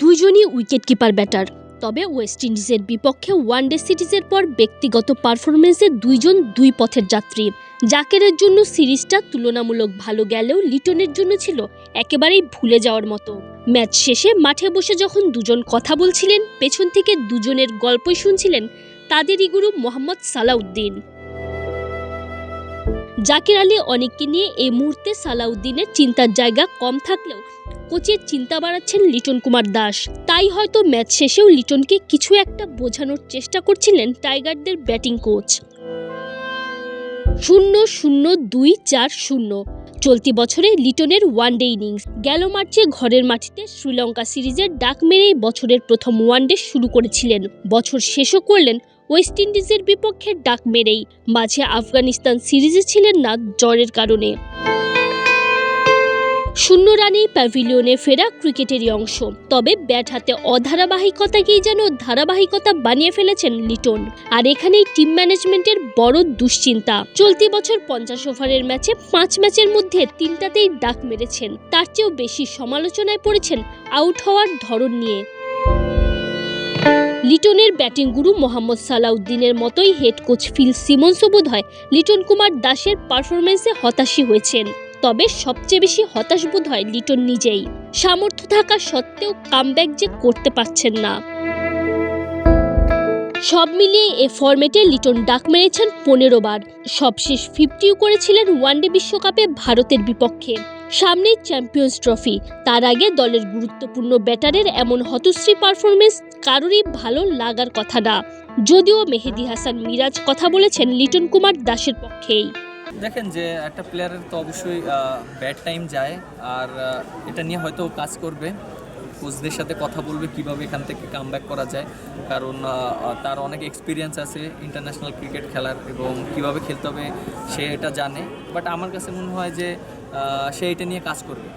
দুইজনই wicket keeper batter তবে west ইন্ডিজের বিপক্ষে ওয়ানডে সিরিজের পর ব্যক্তিগত পারফরমেন্সে দুইজন দুই পথের যাত্রী। জাকেরের জন্য সিরিজটা তুলনামূলক ভালো গেলেও লিটনের জন্য ছিল একেবারেই ভুলে যাওয়ার মতো। ম্যাচ শেষে মাঠে বসে যখন দুজন কথা বলছিলেন, পেছন থেকে দুজনের গল্পই শুনছিলেন তাদেরই গুরু মোহাম্মদ সালাউদ্দিন। জাকির আলী অনেককে নিয়ে এই মুহূর্তে সালাউদ্দিনের চিন্তার জায়গা কম থাকলেও কোচের চিন্তা বাড়াচ্ছেন লিটন কুমার দাস। তাই হয়তো ম্যাচ শেষেও লিটনকে কিছু একটা বোঝানোর চেষ্টা করছিলেন টাইগারদের ব্যাটিং কোচ। শূন্য শূন্য দুই চার শূন্য। চলতি বছরে লিটনের ওয়ান ডে ইনিংস গেল মার্চে ঘরের মাটিতে শ্রীলঙ্কা সিরিজের ডাক মেরেই বছরের প্রথম ওয়ান ডে শুরু করেছিলেন। বছর শেষও করলেন ওয়েস্ট ইন্ডিজের বিপক্ষে ডাক মেরেই। মাঝে আফগানিস্তান সিরিজে ছিলেন না জ্বরের কারণে। শূন্য রানেই প্যাভিলিয়নে ফেরা ক্রিকেটেরই অংশ। তবে ব্যাট হাতে অধারাবাহিকতাকেই যেন ধারাবাহিকতা বানিয়ে ফেলেছেন লিটন। আর এখানেই টিম ম্যানেজমেন্টের বড় দুশ্চিন্তা। চলতি বছর পঞ্চাশ ওভারের ম্যাচে পাঁচ ম্যাচের মধ্যে তিনটাতেই ডাক মেরেছেন। তার চেয়েও বেশি সমালোচনায় পড়েছেন আউট হওয়ার ধরন নিয়ে। লিটনের ব্যাটিং গুরু মোহাম্মদ সালাউদ্দিনের মতোই হেড কোচ ফিল সিমন্সও বোধ হয় লিটন কুমার দাসের পারফরমেন্সে হতাশই হয়েছেন। তবে সবচেয়ে বেশি হতাশ বোধ হয় লিটন নিজেই। সামর্থ্য থাকা সত্ত্বেও কামব্যাক যে করতে পারছেন না। সব মিলিয়ে এ ফরম্যাটে লিটন ডাক মেরেছেন পনেরো বার। সবশেষ ফিফটিও করেছিলেন ওয়ানডে বিশ্বকাপে ভারতের বিপক্ষে। সামনেই চ্যাম্পিয়ন্স ট্রফি তার আগে দলের গুরুত্বপূর্ণ ব্যাটারের এমন হতশ্রী পারফরমেন্স কারোরই ভালো লাগার কথা না। যদিও মেহেদি হাসান মিরাজ কথা বলেছেন লিটন কুমার দাসের পক্ষেই। দেখেন যে একটা প্লেয়ারের তো অবশ্যই ব্যাড টাইম যায়, আর এটা নিয়ে হয়তো কাজ করবে। কোচদের সাথে কথা বলবে কীভাবে এখান থেকে কাম করা যায়। কারণ তার অনেক এক্সপিরিয়েন্স আছে ইন্টারন্যাশনাল ক্রিকেট খেলার এবং কীভাবে খেলতে হবে সে এটা জানে। বাট আমার কাছে মনে হয় যে সে এটা নিয়ে কাজ করবে।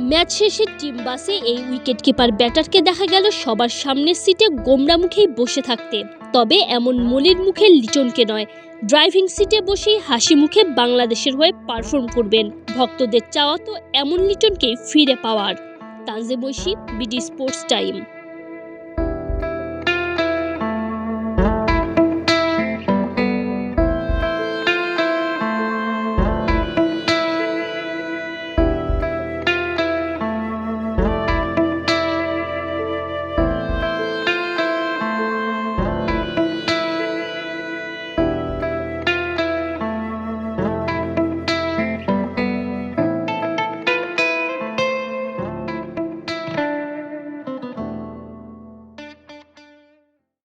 ম্যাচ শেষে টিম বাসে এই উইকেট কিপার ব্যাটারকে দেখা গেল সবার সামনের সিটে গোমরা মুখেই বসে থাকতে। তবে এমন মলির মুখে লিচনকে নয়, ড্রাইভিং সিটে বসেই হাসি মুখে বাংলাদেশের হয়ে পারফর্ম করবেন। ভক্তদের চাওয়া তো এমন লিটনকেই ফিরে পাওয়ার। তানজে বৈশি বিডি স্পোর্টস টাইম।